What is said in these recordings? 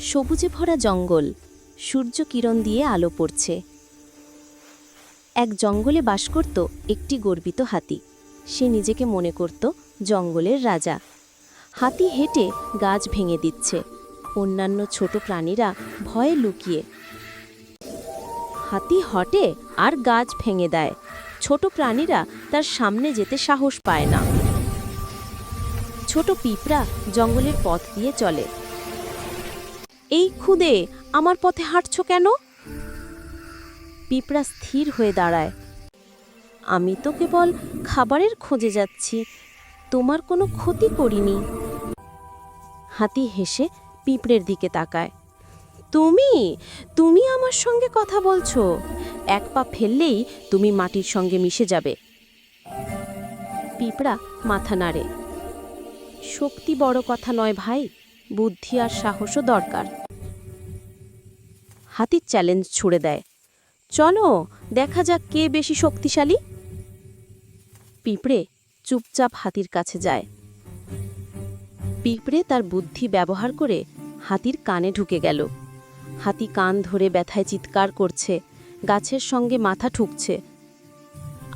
সবুজে ভরা জঙ্গল, সূর্য কিরণ দিয়ে আলো পড়ছে। এক জঙ্গলে বাস করত একটি গর্বিত হাতি। সে নিজেকে মনে করত জঙ্গলের রাজা। হাতি হেঁটে গাছ ভেঙে দিচ্ছে। অন্যান্য ছোট প্রাণীরা ভয়ে লুকিয়ে। হাতি হটে আর গাছ ভেঙে দেয়। ছোট প্রাণীরা তার সামনে যেতে সাহস পায় না। ছোট পিঁপড়া জঙ্গলের পথ দিয়ে চলে। এই খুদে আমার পথে হাঁটছ কেন? পিঁপড়া স্থির হয়ে দাঁড়ায়। আমি তো কেবল খাবারের খোঁজে যাচ্ছি, তোমার কোনো ক্ষতি করিনি। হাতি হেসে পিঁপড়ের দিকে তাকায়। তুমি? তুমি আমার সঙ্গে কথা বলছো? এক পা ফেললেই তুমি মাটির সঙ্গে মিশে যাবে। পিঁপড়া মাথা নাড়ে। শক্তি বড় কথা নয় ভাই। বুদ্ধি আর সাহসও দরকার। হাতির চ্যালেঞ্জ ছুড়ে দেয়। চলো, দেখা যাক কে বেশি শক্তিশালী। পিঁপড়ে চুপচাপ হাতির কাছে যায়। পিঁপড়ে তার বুদ্ধি ব্যবহার করে হাতির কানে ঢুকে গেল। হাতি কান ধরে ব্যথায় চিৎকার করছে, গাছের সঙ্গে মাথা ঠুকছে।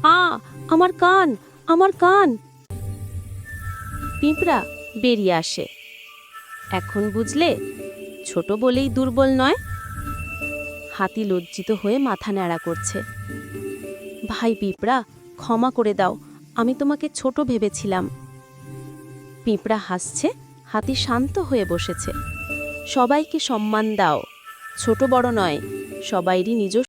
আ, আমার কান আমার কান। পিঁপড়া বেরিয়ে আসে। এখন বুঝলে? ছোট বলেই দুর্বল নয়? হাতি লজ্জিত হয়ে মাথা ন্যাড়া করছে। ভাই পিঁপড়া, ক্ষমা করে দাও, আমি তোমাকে ছোট ভেবেছিলাম। পিঁপড়া হাসছে, হাতি শান্ত হয়ে বসেছে। সবাইকে সম্মান দাও। ছোট বড় নয়, সবাইরই নিজ